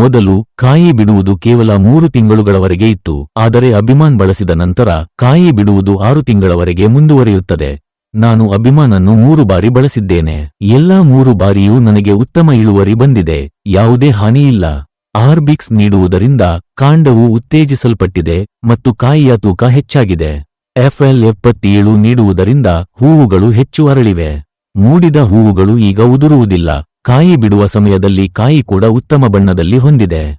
ಮೊದಲು ಕಾಯಿ ಬಿಡುವುದು ಕೇವಲ ಮೂರು ತಿಂಗಳುಗಳವರೆಗೆ ಇತ್ತು, ಆದರೆ ಅಭಿಮಾನ್ ಬಳಸಿದ ನಂತರ ಕಾಯಿ ಬಿಡುವುದು ಆರು ತಿಂಗಳವರೆಗೆ ಮುಂದುವರಿಯುತ್ತದೆ. ನಾನು ಅಭಿಮಾನನ್ನು ಮೂರು ಬಾರಿ ಬಳಸಿದ್ದೇನೆ. ಎಲ್ಲಾ ಮೂರು ಬಾರಿಯೂ ನನಗೆ ಉತ್ತಮ ಇಳುವರಿ ಬಂದಿದೆ. ಯಾವುದೇ ಹಾನಿಯಿಲ್ಲ. ಆರ್ಬಿಕ್ಸ್ ನೀಡುವುದರಿಂದ ಕಾಂಡವು ಉತ್ತೇಜಿಸಲ್ಪಟ್ಟಿದೆ ಮತ್ತು ಕಾಯಿಯ ತೂಕ ಹೆಚ್ಚಾಗಿದೆ. ಎಫ್ಎಲ್ ಎಪ್ಪತ್ತೇಳು ನೀಡುವುದರಿಂದ ಹೂವುಗಳು ಹೆಚ್ಚು ಅರಳಿವೆ. ಮೂಡಿದ ಹೂವುಗಳು ಈಗ ಉದುರುವುದಿಲ್ಲ. ಕಾಯಿ ಬಿಡುವ ಸಮಯದಲ್ಲಿ ಕಾಯಿ ಕೂಡ ಉತ್ತಮ ಬಣ್ಣದಲ್ಲಿ ಹೊಂದಿದೆ.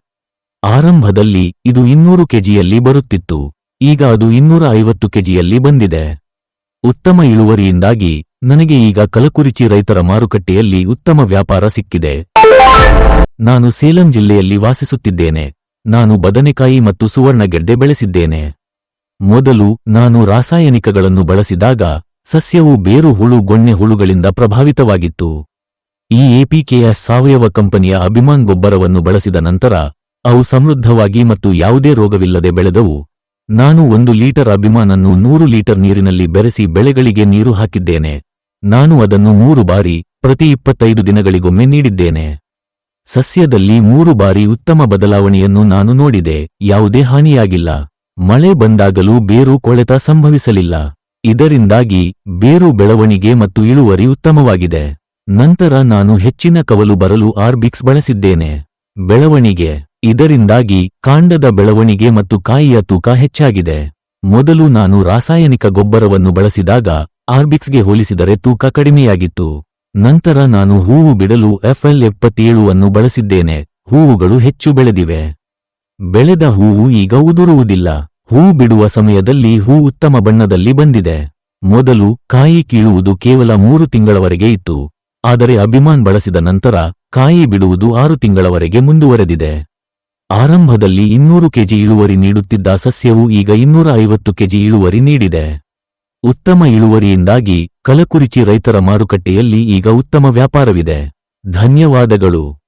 ಆರಂಭದಲ್ಲಿ ಇದು ಇನ್ನೂರು ಕೆಜಿಯಲ್ಲಿ ಬರುತ್ತಿತ್ತು. ಈಗ ಅದು ಇನ್ನೂರ ಐವತ್ತು ಕೆಜಿಯಲ್ಲಿ ಬಂದಿದೆ. ಉತ್ತಮ ಇಳುವರಿಯಿಂದಾಗಿ ನನಗೆ ಈಗ ಕಲಕುರಿಚಿ ರೈತರ ಮಾರುಕಟ್ಟೆಯಲ್ಲಿ ಉತ್ತಮ ವ್ಯಾಪಾರ ಸಿಕ್ಕಿದೆ. ನಾನು ಸೇಲಂ ಜಿಲ್ಲೆಯಲ್ಲಿ ವಾಸಿಸುತ್ತಿದ್ದೇನೆ. ನಾನು ಬದನೆಕಾಯಿ ಮತ್ತು ಸುವರ್ಣಗೆಡ್ಡೆ ಬೆಳೆಸಿದ್ದೇನೆ. ಮೊದಲು ನಾನು ರಾಸಾಯನಿಕಗಳನ್ನು ಬಳಸಿದಾಗ ಸಸ್ಯವು ಬೇರು ಹುಳು, ಗೊಣ್ಣೆ ಹುಳುಗಳಿಂದ ಪ್ರಭಾವಿತವಾಗಿತ್ತು. ಈ ಎಪಿಕೆಯ ಸಾವಯವ ಕಂಪನಿಯ ಅಭಿಮಾನ್ ಗೊಬ್ಬರವನ್ನು ಬಳಸಿದ ನಂತರ, ಅವು ಸಮೃದ್ಧವಾಗಿ ಮತ್ತು ಯಾವುದೇ ರೋಗವಿಲ್ಲದೆ ಬೆಳೆದವು. ನಾನು ಒಂದು ಲೀಟರ್ ಅಭಿಮಾನನ್ನು ನೂರು ಲೀಟರ್ ನೀರಿನಲ್ಲಿ ಬೆರೆಸಿ ಬೆಳೆಗಳಿಗೆ ನೀರು ಹಾಕಿದ್ದೇನೆ. ನಾನು ಅದನ್ನು ಮೂರು ಬಾರಿ, ಪ್ರತಿ ಇಪ್ಪತ್ತೈದು ದಿನಗಳಿಗೊಮ್ಮೆ ನೀಡಿದ್ದೇನೆ. ಸಸ್ಯದಲ್ಲಿ ಮೂರು ಬಾರಿ ಉತ್ತಮ ಬದಲಾವಣೆಯನ್ನು ನಾನು ನೋಡಿದೆ. ಯಾವುದೇ ಹಾನಿಯಾಗಿಲ್ಲ. ಮಳೆ ಬಂದಾಗಲೂ ಬೇರು ಕೊಳೆತ ಸಂಭವಿಸಲಿಲ್ಲ. ಇದರಿಂದಾಗಿ, ಬೇರು ಬೆಳವಣಿಗೆ ಮತ್ತು ಇಳುವರಿ ಉತ್ತಮವಾಗಿದೆ. ನಂತರ ನಾನು ಹೆಚ್ಚಿನ ಕವಲು ಬರಲು ಆರ್ಬಿಕ್ಸ್ ಬಳಸಿದ್ದೇನೆ. ಬೆಳವಣಿಗೆ. ಇದರಿಂದಾಗಿ ಕಾಂಡದ ಬೆಳವಣಿಗೆ ಮತ್ತು ಕಾಯಿಯ ತೂಕ ಹೆಚ್ಚಾಗಿದೆ. ಮೊದಲು ನಾನು ರಾಸಾಯನಿಕ ಗೊಬ್ಬರವನ್ನು ಬಳಸಿದಾಗ ಆರ್ಬಿಕ್ಸ್ಗೆ ಹೋಲಿಸಿದರೆ ತೂಕ ಕಡಿಮೆಯಾಗಿತ್ತು. ನಂತರ ನಾನು ಹೂವು ಬಿಡಲು ಎಫ್ಎಲ್ ಎಪ್ಪತ್ತೇಳು ಅನ್ನು ಬಳಸಿದ್ದೇನೆ. ಹೂವುಗಳು ಹೆಚ್ಚು ಬೆಳೆದಿವೆ. ಬೆಳೆದ ಹೂವು ಈಗ ಉದುರುವುದಿಲ್ಲ. ಹೂ ಬಿಡುವ ಸಮಯದಲ್ಲಿ ಹೂ ಉತ್ತಮ ಬಣ್ಣದಲ್ಲಿ ಬಂದಿದೆ. ಮೊದಲು ಕಾಯಿ ಕೀಳುವುದು ಕೇವಲ ಮೂರು ತಿಂಗಳವರೆಗೆ ಇತ್ತು. ಆದರೆ ಅಭಿಮಾನ್ ಬಳಸಿದ ನಂತರ ಕಾಯಿ ಬಿಡುವುದು ಆರು ತಿಂಗಳವರೆಗೆ ಮುಂದುವರೆದಿದೆ. ಆರಂಭದಲ್ಲಿ ಇನ್ನೂರು ಕೆಜಿ ಇಳುವರಿ ನೀಡುತ್ತಿದ್ದ ಸಸ್ಯವು ಈಗ ಇನ್ನೂರ ಐವತ್ತು ಕೆಜಿ ಇಳುವರಿ ನೀಡಿದೆ. ಉತ್ತಮ ಇಳುವರಿಯಿಂದಾಗಿ ಕಲಕುರಿಚಿ ರೈತರ ಮಾರುಕಟ್ಟೆಯಲ್ಲಿ ಈಗ ಉತ್ತಮ ವ್ಯಾಪಾರವಿದೆ. ಧನ್ಯವಾದಗಳು.